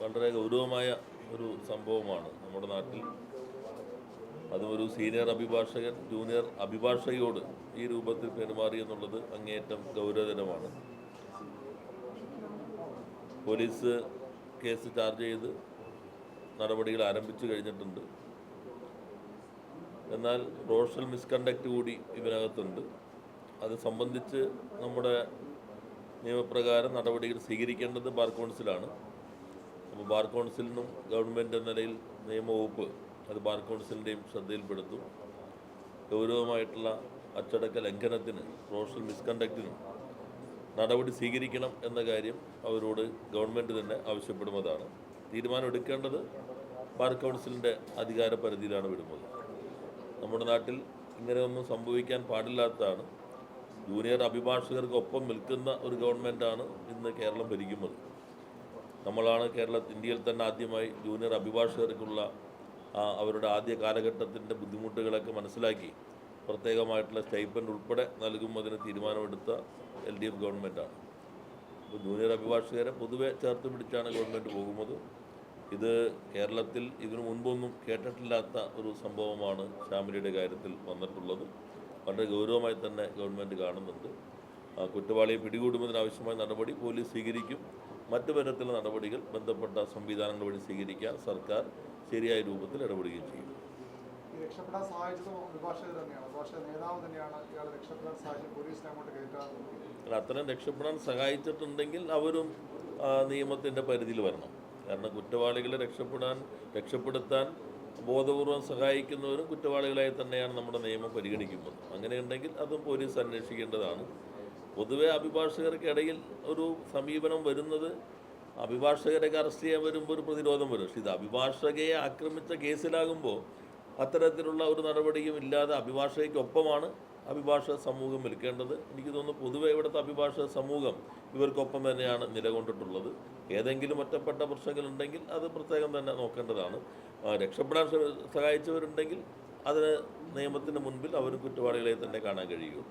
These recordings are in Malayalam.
വളരെ ഗൗരവമായ ഒരു സംഭവമാണ് നമ്മുടെ നാട്ടിൽ. അതും ഒരു സീനിയർ അഭിഭാഷകൻ ജൂനിയർ അഭിഭാഷകയോട് ഈ രൂപത്തിൽ പെരുമാറി എന്നുള്ളത് അങ്ങേയറ്റം ഗൗരവതരമാണ് പോലീസ് കേസ് ചാർജ് ചെയ്ത് നടപടികൾ ആരംഭിച്ചു കഴിഞ്ഞിട്ടുണ്ട്. എന്നാൽ റോഷൽ മിസ്കണ്ടക്റ്റ് കൂടി ഇതിനകത്തുണ്ട്. അത് സംബന്ധിച്ച് നമ്മുടെ നിയമപ്രകാരം നടപടികൾ സ്വീകരിക്കേണ്ടത് ബാർ കൗൺസിലാണ് അപ്പോൾ ബാർ കൗൺസിലിനും ഗവൺമെന്റ് എന്ന നിലയിൽ നിയമവകുപ്പ് അത് ബാർ കൗൺസിലിന്റെയും ശ്രദ്ധയിൽപ്പെടുത്തും. ഗൗരവമായിട്ടുള്ള അച്ചടക്ക ലംഘനത്തിന് റോഷൽ മിസ്കണ്ടക്റ്റിനും നടപടി സ്വീകരിക്കണം എന്ന കാര്യം അവരോട് ഗവൺമെന്റ് തന്നെ ആവശ്യപ്പെടുന്നതാണ്. തീരുമാനം എടുക്കേണ്ടത് ബാർ കൗൺസിലിന്റെ അധികാര പരിധിയിലാണ് വിടുന്നത്. നമ്മുടെ നാട്ടിൽ ഇങ്ങനെയൊന്നും സംഭവിക്കാൻ പാടില്ലാത്തതാണ്. ജൂനിയർ അഭിഭാഷകർക്കൊപ്പം നിൽക്കുന്ന ഒരു ഗവൺമെന്റാണ് ഇന്ന് കേരളം ഭരിക്കുന്നത്. നമ്മളാണ് കേരള ഇന്ത്യയിൽ തന്നെ ആദ്യമായി ജൂനിയർ അഭിഭാഷകർക്കുള്ള അവരുടെ ആദ്യ കാലഘട്ടത്തിന്റെ ബുദ്ധിമുട്ടുകളൊക്കെ മനസ്സിലാക്കി പ്രത്യേകമായിട്ടുള്ള സ്റ്റൈപ്പൻഡ് ഉൾപ്പെടെ നൽകുന്നതിന് തീരുമാനമെടുത്ത എൽ ഡി എഫ് ഗവൺമെന്റാണ് അപ്പോൾ ജൂനിയർ അഭിഭാഷകരെ പൊതുവെ ചേർത്ത് പിടിച്ചാണ് ഗവൺമെന്റ് പോകുന്നത്. ഇത് കേരളത്തിൽ ഇതിനു മുൻപൊന്നും കേട്ടിട്ടില്ലാത്ത ഒരു സംഭവമാണ് ശ്യാമിലിയുടെ കാര്യത്തിൽ വന്നിട്ടുള്ളത്. വളരെ ഗൗരവമായി തന്നെ ഗവൺമെന്റ് കാണുന്നുണ്ട്. കുറ്റവാളിയെ പിടികൂടുന്നതിനാവശ്യമായ നടപടി പോലീസ് സ്വീകരിക്കും. മറ്റു തരത്തിലുള്ള നടപടികൾ ബന്ധപ്പെട്ട സംവിധാനങ്ങൾ വഴി സ്വീകരിക്കാൻ സർക്കാർ ശരിയായ രൂപത്തിൽ ഇടപെടുകയും ചെയ്യും. രക്ഷപ്പെടാൻ സഹായിച്ചത് അഭിഭാഷകർ തന്നെയാണ്. അഭിഭാഷക നേതാവ് തന്നെയാണ് രക്ഷപ്പെടാൻ പോലീസിനെ അങ്ങോട്ട് അത്തരം രക്ഷപ്പെടാൻ സഹായിച്ചിട്ടുണ്ടെങ്കിൽ അവരും നിയമത്തിന്റെ പരിധിയിൽ വരണം. കാരണം കുറ്റവാളികളെ രക്ഷപ്പെടാൻ രക്ഷപ്പെടുത്താൻ ബോധപൂർവം സഹായിക്കുന്നവരും കുറ്റവാളികളായി തന്നെയാണ് നമ്മുടെ നിയമം പരിഗണിക്കുന്നത്. അങ്ങനെയുണ്ടെങ്കിൽ അതും പോലീസ് അന്വേഷിക്കേണ്ടതാണ്. പൊതുവെ അഭിഭാഷകർക്കിടയിൽ ഒരു സമീപനം വരുന്നത് അഭിഭാഷകരൊക്കെ അറസ്റ്റ് ചെയ്യാൻ വരുമ്പോൾ ഒരു പ്രതിരോധം വരും. പക്ഷേ ഇത് അഭിഭാഷകയെ ആക്രമിച്ച കേസിലാകുമ്പോൾ അത്തരത്തിലുള്ള ഒരു നടപടിയും ഇല്ലാതെ അഭിഭാഷകയ്ക്കൊപ്പമാണ് അഭിഭാഷക സമൂഹം നിൽക്കേണ്ടത്. എനിക്ക് തോന്നുന്നു പൊതുവെ ഇവിടുത്തെ അഭിഭാഷക സമൂഹം ഇവർക്കൊപ്പം തന്നെയാണ് നിലകൊണ്ടിട്ടുള്ളത്. ഏതെങ്കിലും ഒറ്റപ്പെട്ട പ്രശ്നങ്ങളുണ്ടെങ്കിൽ അത് പ്രത്യേകം തന്നെ നോക്കേണ്ടതാണ്. രക്ഷപ്പെടാൻ സഹായിച്ചവരുണ്ടെങ്കിൽ അതിന് നിയമത്തിന് മുൻപിൽ അവർ കുറ്റവാളികളെ തന്നെ കാണാൻ കഴിയൂ.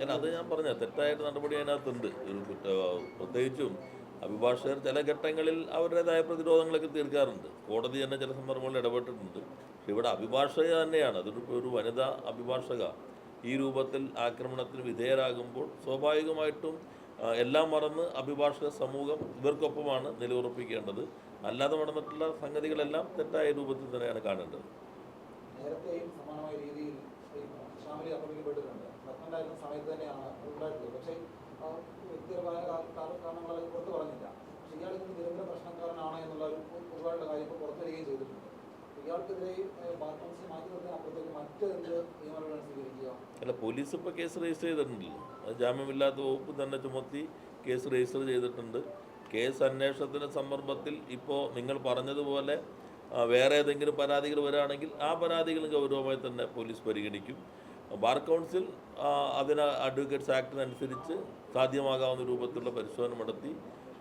ഞാൻ അത് ഞാൻ പറഞ്ഞ തെറ്റായിട്ട് നടപടി അതിനകത്തുണ്ട്. ഒരു കുറ്റ പ്രത്യേകിച്ചും അഭിഭാഷകർ ചില ഘട്ടങ്ങളിൽ അവരുടേതായ പ്രതിരോധങ്ങളൊക്കെ തീർക്കാറുണ്ട്. കോടതി തന്നെ ചില സന്ദർഭങ്ങളിൽ ഇടപെട്ടിട്ടുണ്ട്. ഇവിടെ അഭിഭാഷക തന്നെയാണ്. അതൊരു ഒരു വനിതാ അഭിഭാഷക. ഈ രൂപത്തിൽ ആക്രമണത്തിന് വിധേയരാകുമ്പോൾ സ്വാഭാവികമായിട്ടും എല്ലാം മറന്ന് അഭിഭാഷക സമൂഹം ഇവർക്കൊപ്പമാണ് നിലയുറപ്പിക്കേണ്ടത്. അല്ലാതെ നടന്നിട്ടുള്ള സംഗതികളെല്ലാം തെറ്റായ രൂപത്തിൽ തന്നെയാണ് കാണേണ്ടത്. നേരത്തെയും സമാനമായ രീതിയിൽ ഫാമിലി സമയത്ത് തന്നെയാണ് ഉണ്ടായിട്ടുള്ളത് പക്ഷേ കാ- കാ- കാരണങ്ങളെല്ലാം പുറത്തു പറഞ്ഞില്ല പക്ഷേ ഇയാൾ ഇതിന് നിരന്തര പ്രശ്നക്കാരനാണ് എന്നുള്ള ഒരു പൊ- പൊതുവായുള്ള കാര്യം ഇപ്പോൾ പുറത്തു വരികയും ചെയ്തിട്ടുണ്ട് അപ്പോൾ ഇയാൾക്കെതിരെ ബാർ കൗൺസിൽ മാറ്റി നിർത്താൻ അപ്പുറത്തേക്ക് മറ്റ് എന്ത് നിയമനടപടിയാണ് സ്വീകരിക്കുക അല്ല പോലീസ് ഇപ്പോൾ കേസ് രജിസ്റ്റർ ചെയ്തിട്ടുണ്ടല്ലോ. അത് ജാമ്യമില്ലാത്ത വകുപ്പ് തന്നെ ചുമത്തി കേസ് രജിസ്റ്റർ ചെയ്തിട്ടുണ്ട്. കേസ് അന്വേഷണത്തിന്റെ സന്ദർഭത്തിൽ ഇപ്പോൾ നിങ്ങൾ പറഞ്ഞതുപോലെ വേറെ ഏതെങ്കിലും പരാതികൾ വരാണെങ്കിൽ ആ പരാതികൾ ഗൗരവമായി തന്നെ പോലീസ് പരിഗണിക്കും. ബാർ കൗൺസിൽ അതിന് അഡ്വക്കേറ്റ്സ് ആക്ടിനനുസരിച്ച് സാധ്യമാകാവുന്ന രൂപത്തിലുള്ള പരിശോധന നടത്തി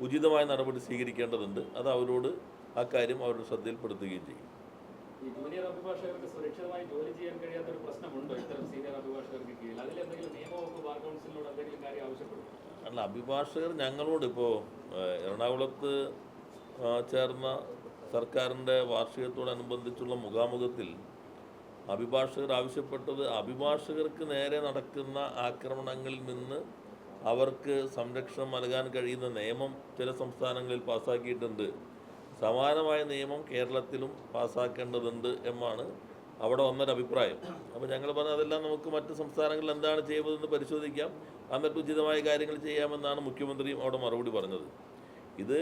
ഉചിതമായ നടപടി സ്വീകരിക്കേണ്ടതുണ്ട്. അത് അവരോട് അക്കാര്യം കാര്യം അവരുടെ ശ്രദ്ധയിൽപ്പെടുത്തുകയും ചെയ്യും. ഈ ജൂനിയർ അഭിഭാഷകർക്ക് സുരക്ഷിതമായി ജോലി ചെയ്യാൻ കഴിയാത്ത ഒരു പ്രശ്നമുണ്ടോ? ഇത്തരം സീനിയർ അഭിഭാഷകർക്ക് കീഴിൽ. അതിൽ എന്തെങ്കിലും നിയമവകുപ്പ് ബാർ കൗൺസിലിനോട് എന്തെങ്കിലും കാര്യം ആവശ്യപ്പെടും? അല്ല അഭിഭാഷകർ ഞങ്ങളോട് ഇപ്പോൾ എറണാകുളത്ത് ചേർന്ന സർക്കാരിന്റെ വാർഷികത്തോടനുബന്ധിച്ചുള്ള മുഖാമുഖത്തിൽ അഭിഭാഷകർ ആവശ്യപ്പെട്ടത് അഭിഭാഷകർക്ക് നേരെ നടക്കുന്ന ആക്രമണങ്ങളിൽ നിന്ന് അവർക്ക് സംരക്ഷണം നൽകാൻ കഴിയുന്ന നിയമം ചില സംസ്ഥാനങ്ങളിൽ പാസ്സാക്കിയിട്ടുണ്ട് സമാനമായ നിയമം കേരളത്തിലും പാസ്സാക്കേണ്ടതുണ്ട് എന്നാണ് അവിടെ വന്നൊരു അഭിപ്രായം. അപ്പോൾ ഞങ്ങൾ പറഞ്ഞ അതെല്ലാം നമുക്ക് മറ്റ് സംസ്ഥാനങ്ങളിൽ എന്താണ് ചെയ്യുന്നതെന്ന് പരിശോധിക്കാം. എന്നിട്ട് ഉചിതമായ കാര്യങ്ങൾ ചെയ്യാമെന്നാണ് മുഖ്യമന്ത്രിയും അവിടെ മറുപടി പറഞ്ഞത്. ഇത്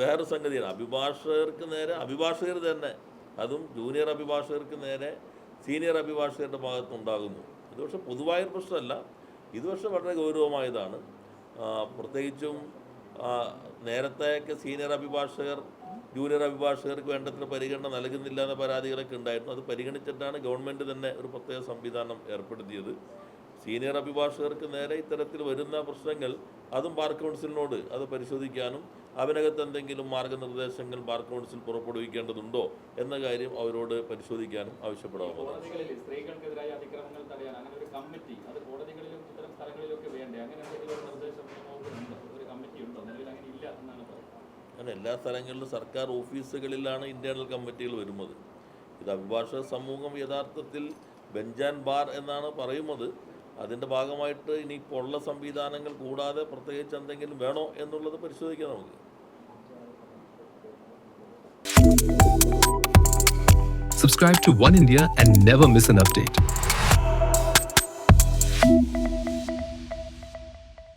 വേറെ സംഗതിയാണ്. അഭിഭാഷകർക്ക് നേരെ അഭിഭാഷകർ തന്നെ അതും ജൂനിയർ അഭിഭാഷകർക്ക് നേരെ സീനിയർ അഭിഭാഷകരുടെ ഭാഗത്തുണ്ടാകുന്നു ഇത് പക്ഷേ പൊതുവായൊരു പ്രശ്നമല്ല. ഇത് പക്ഷേ വളരെ ഗൗരവമായതാണ്. പ്രത്യേകിച്ചും നേരത്തെയൊക്കെ സീനിയർ അഭിഭാഷകർ ജൂനിയർ അഭിഭാഷകർക്ക് വേണ്ടത്ര പരിഗണന നൽകുന്നില്ല എന്ന പരാതികളൊക്കെ ഉണ്ടായിരുന്നു. അത് പരിഗണിച്ചിട്ടാണ് ഗവൺമെന്റ് തന്നെ ഒരു പ്രത്യേക സംവിധാനം ഏർപ്പെടുത്തിയത്. സീനിയർ അഭിഭാഷകർക്ക് നേരെ ഇത്തരത്തിൽ വരുന്ന പ്രശ്നങ്ങൾ അതും ബാർ കൗൺസിലിനോട് അത് പരിശോധിക്കാനും അവനകത്ത് എന്തെങ്കിലും മാർഗനിർദ്ദേശങ്ങൾ ബാർ കൗൺസിൽ പുറപ്പെടുവിക്കേണ്ടതുണ്ടോ എന്ന കാര്യം അവരോട് പരിശോധിക്കാനും ആവശ്യപ്പെടാവുന്നതാണ്. അങ്ങനെ എല്ലാ സ്ഥലങ്ങളിലും സർക്കാർ ഓഫീസുകളിലാണ് ഇന്റേണൽ കമ്മിറ്റികൾ വരുന്നത്. ഇത് അഭിഭാഷക സമൂഹം യഥാർത്ഥത്തിൽ ബെഞ്ചാൻ ബാർ എന്നാണ് പറയുന്നത്. അതിന്റെ ഭാഗമായിട്ട് ഇനി ഉള്ള സംവിധാനങ്ങൾ കൂടാതെ പ്രത്യേകിച്ച് എന്തെങ്കിലും വേണോ എന്നുള്ളത് പരിശോധിക്കാം നമുക്ക്. Subscribe to One India and never miss an update.